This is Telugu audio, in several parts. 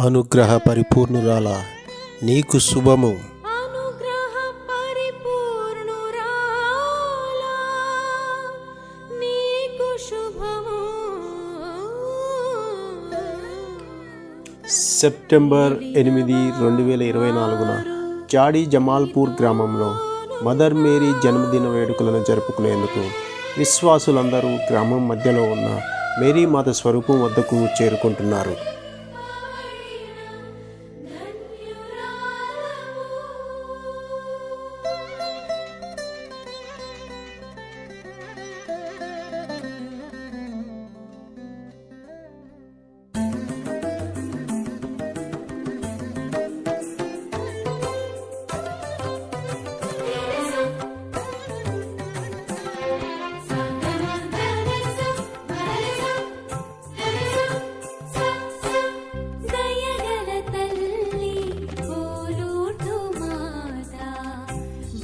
అనుగ్రహ పరిపూర్ణురాల. నీకు శుభము. అనుగ్రహ పరిపూర్ణురాలా. నీకు శుభము. సెప్టెంబర్ ఎనిమిది రెండు వేల ఇరవై నాలుగున జాడి జమాల్పూర్ గ్రామంలో మదర్ మేరీ జన్మదిన వేడుకలను జరుపుకునేందుకు విశ్వాసులందరూ గ్రామం మధ్యలో ఉన్న మేరీ మాత స్వరూపం వద్దకు చేరుకుంటున్నారు.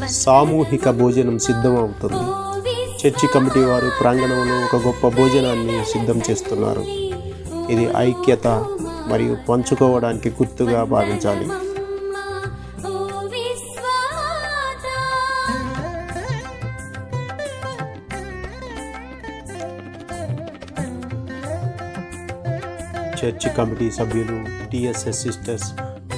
సామూహిక భోజనం సిద్ధమవుతుంది. చర్చి కమిటీ వారు ప్రాంగణంలో ఒక గొప్ప భోజనాన్ని సిద్ధం చేస్తున్నారు. ఇది ఐక్యత మరియు పంచుకోవడానికి గుర్తుగా భావించాలి. చర్చి కమిటీ సభ్యులు టిఎస్ఎస్ సిస్టర్స్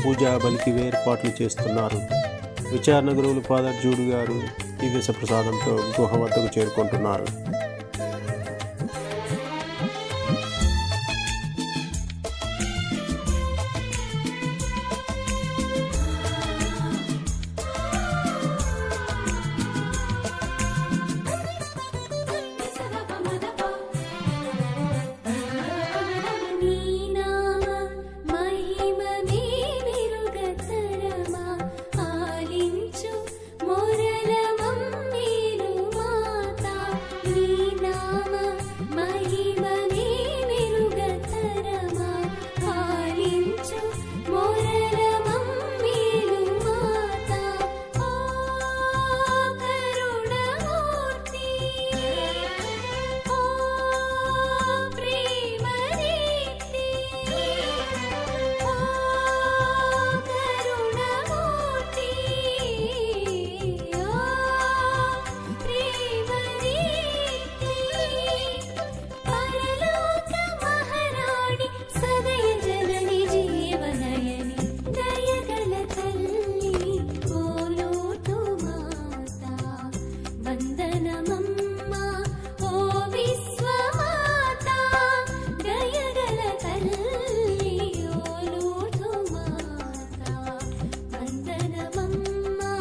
పూజా బలికి ఏర్పాట్లు చేస్తున్నారు. విచారణ గురువులు ఫాదర్ జూడు గారు దివ్య ప్రసాదంతో గుహ వద్దకు చేరుకుంటున్నారు.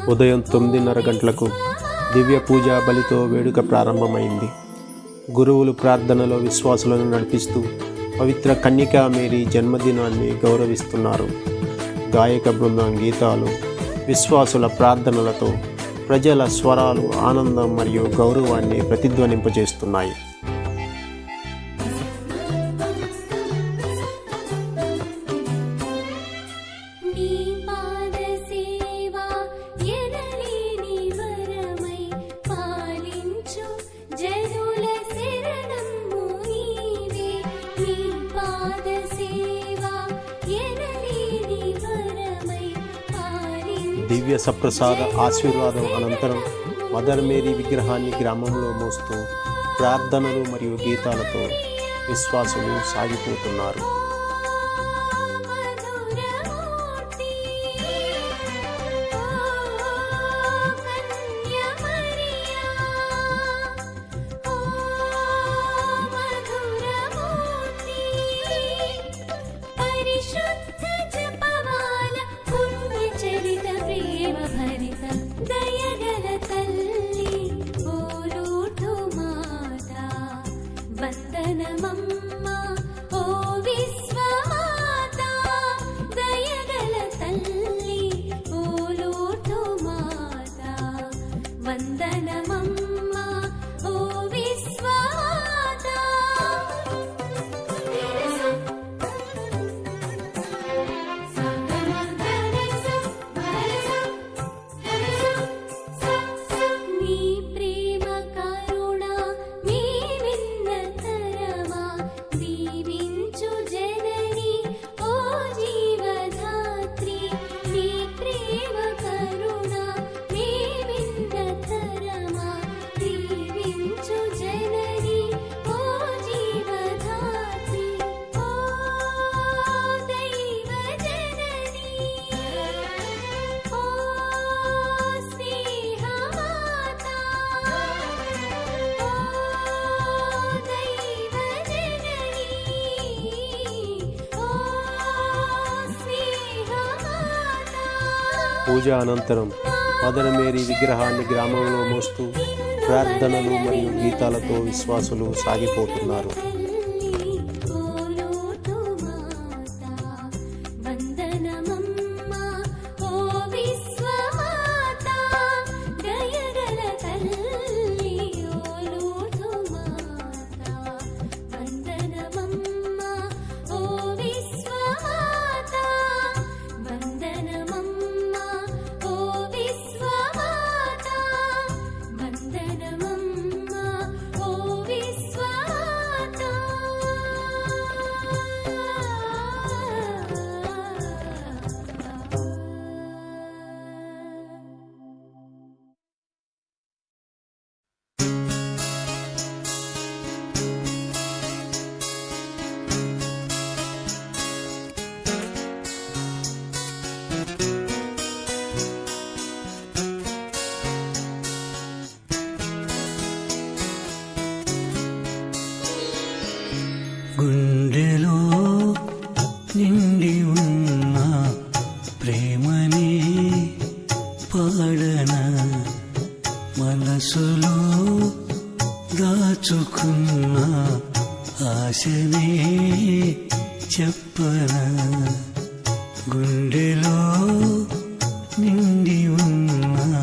ఉదయం తొమ్మిదిన్నర గంటలకు దివ్య పూజా బలితో వేడుక ప్రారంభమైంది. గురువులు ప్రార్థనలో విశ్వాసులను నడిపిస్తూ పవిత్ర కన్యకా మేరీ జన్మదినాన్ని గౌరవిస్తున్నారు. గాయక బృందం గీతాలు విశ్వాసుల ప్రార్థనలతో ప్రజల స్వరాలు ఆనందం మరియు గౌరవాన్ని ప్రతిధ్వనింపజేస్తున్నాయి. దివ్య సప్రసాద ఆశీర్వాదం అనంతరం మదర్ మేరీ విగ్రహాన్ని గ్రామంలో మోస్తూ ప్రార్థనలు మరియు గీతాలతో విశ్వాసులు సాగిపోతున్నారు. పూజ అనంతరం మదన మేరీ విగ్రహాన్ని గ్రామంలో మోస్తూ ప్రార్థనలు మరియు గీతాలతో విశ్వాసులు సాగిపోతున్నారు. గుండెలో నిండి ఉన్న ప్రేమని పాడన మనసులో దాచుకున్న ఆశనే చెప్పన గుండెలో నిండి ఉన్న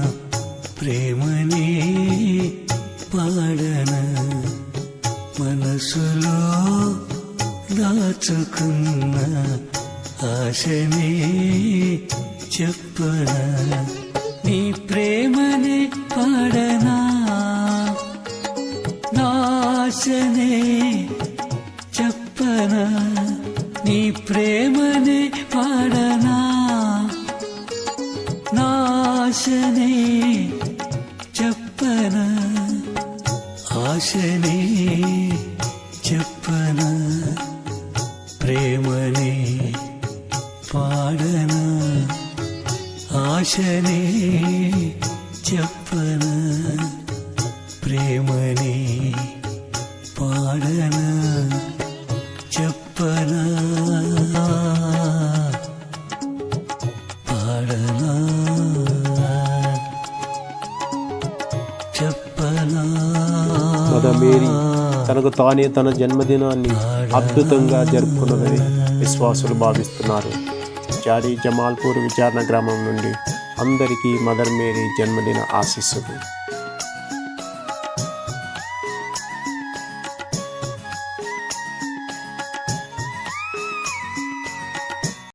మనసులో దాచుకున్న ఆశనే చెప్పనా? నీ ప్రేమనే పాడనా? నాశనే చెప్పనా? నీ ప్రేమనే పాడనా? నాశనే ప్రేమనే పాడన ఆశనే చెప్పన ప్రేమనే పాడన చెప్పన పాడనా చెప్పనా మదర్ మేరీ తనకు తానే తన జన్మదినాన్ని అద్భుతంగా జరుపుకున్నదని విశ్వాసులు భావిస్తున్నారు. జాడీ జమాల్పూర్ విచారణ గ్రామం నుండి అందరికీ మదర్ మేరీ జన్మదిన ఆశీస్సులు.